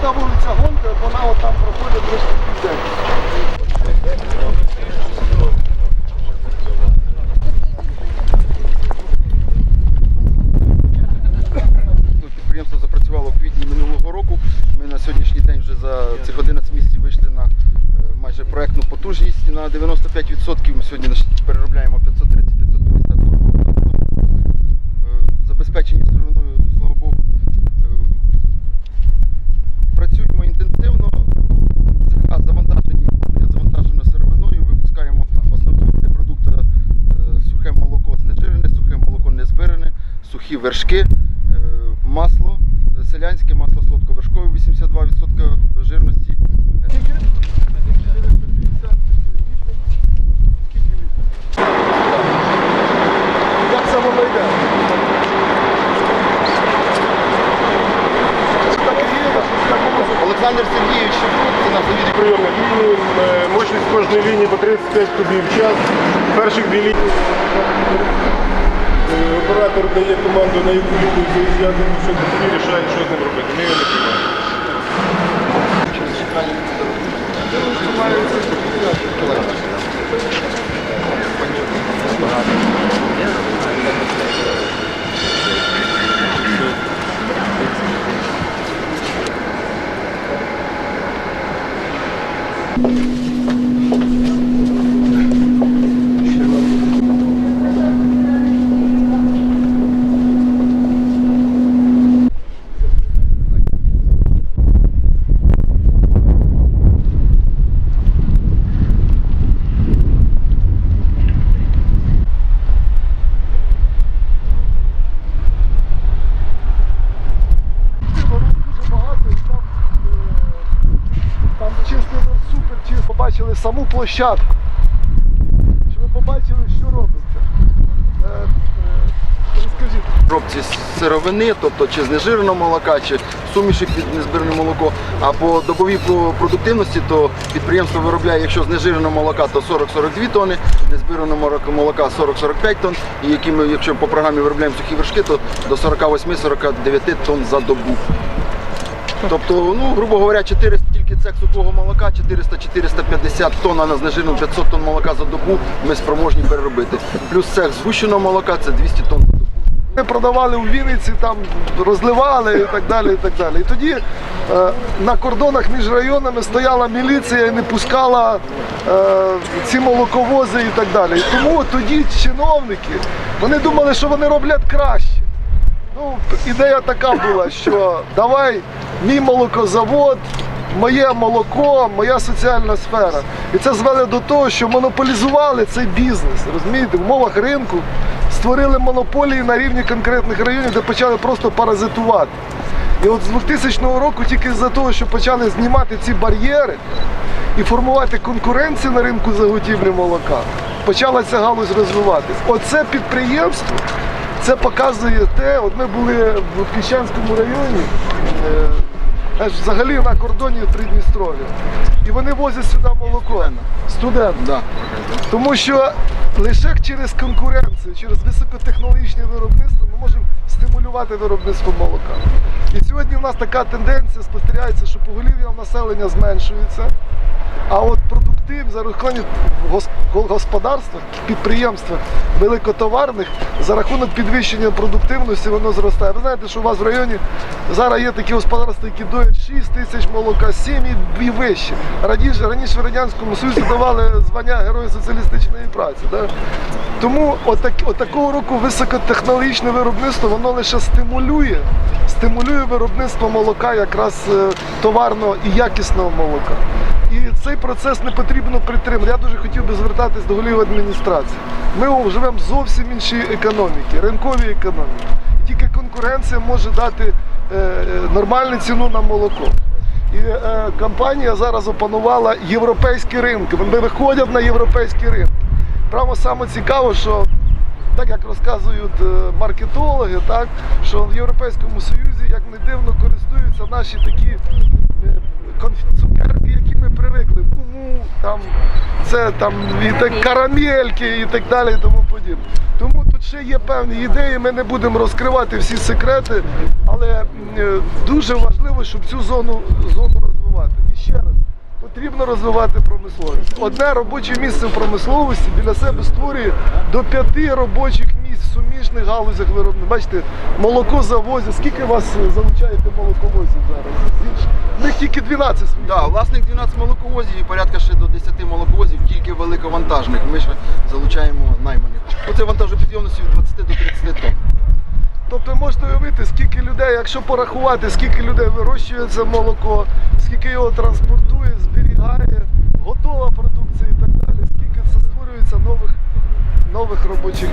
та вулиця Гонка, вона от там проходить трошки південь. Ну, підприємство запрацювало в квітні минулого року. Ми на сьогоднішній день вже за цих 11 місяців вийшли на е, майже проектну потужність. На 95% ми сьогодні вершки, е, масло, селянське масло солодковершкове 82% жирності. Як це воно? Олександр Сергійович це наш завідник Прийомних ліній, е, мощність кожної лінії по 35 кубів в час. Перших дві лінії оператор дає команду на яку лінію заїжджати, що тоді рішає, що з ним робити. Ми його не приймаємо. Ворот Саму площадку. Щоб ви побачили, що робиться. Е, е, Розкажіть. Пробці сировини, тобто чи знежиреного молока, чи суміші під незбирене молоко. А по добовій продуктивності, то підприємство виробляє, якщо знежиреного молока, то 40-42 тонни, молока- молока 40-45 тонн. І які ми, якщо по програмі виробляємо сухі вершки, то до 48-49 тонн за добу. Тобто, ну, грубо говоря, 400 цех сухого молока, 400-450 тонн, а на знежирену 500 тонн молока за добу ми спроможні переробити. Плюс цех згущеного молока це 200 тонн за добу. Ми продавали у Вінниці, там розливали і так далі. І так далі. І тоді е, на кордонах між районами стояла міліція і не пускала е, ці молоковози і так далі. І тому тоді чиновники вони думали, що вони роблять краще. Ну, ідея така була, що давай мій молокозавод, моє молоко, моя соціальна сфера. І це звело до того, що монополізували цей бізнес. Розумієте, в умовах ринку створили монополії на рівні конкретних районів, де почали просто паразитувати. І от з 2000 року тільки з-за того, що почали знімати ці бар'єри і формувати конкуренцію на ринку заготівлі молока, почала ця галузь розвиватись. Оце підприємство. Це показує те, от ми були в Піщанському районі, е, аж взагалі на кордоні Придністров'я. І вони возять сюди молоко. Студент. Да. Тому що лише через конкуренцію, через високотехнологічне виробництво ми можемо стимулювати виробництво молока. І сьогодні в нас така тенденція спостерігається, що поголів'я населення зменшується, а от продуктив за рахунок гос- господарства, підприємства великотоварних за рахунок підвищення продуктивності воно зростає. Ви знаєте, що у вас в районі зараз є такі господарства, які доять 6 тисяч молока, 7 і- вище. Раніше, раніше в Радянському Союзі давали звання Герою соціалістичної праці. Да? Тому отак, отакого року високотехнологічне виробництво воно лише стимулює, стимулює виробництво молока, якраз е, товарного і якісного молока. Цей процес не потрібно притримати. Я дуже хотів би звертатись до голів адміністрації. Ми живемо зовсім іншій економіці, ринковій економіці. І тільки конкуренція може дати е, е, нормальну ціну на молоко. І е, компанія зараз опанувала європейські ринки. Вони виходять на європейські ринки. Право саме цікаво, що так як розказують е, маркетологи, так що в Європейському Союзі, як не дивно, користуються наші такі е, цукерки, ми привикли. Муму, там це там і так карамельки і так далі, і тому подібне. Тому тут ще є певні ідеї. Ми не будемо розкривати всі секрети, але е, дуже важливо, щоб цю зону зону розвивати. І ще раз. Потрібно розвивати промисловість. Одне робоче місце в промисловості біля себе створює до п'яти робочих місць в суміжних галузях виробництва. Бачите, молоко завозять. Скільки вас е, залучаєте молоковозів зараз? В них тільки 12 своїх. Да, власник 12 молоковозів і порядка ще до 10 молоковозів тільки великовантажних. Ми ще залучаємо найманих. Ну, це вантажопідйомності від 20 до 30 тонн. Тобто можете уявити, скільки людей, якщо порахувати, скільки людей вирощує це молоко, скільки його транспортує, зберігає, готова продукція і так далі, скільки це створюється нових, нових робочих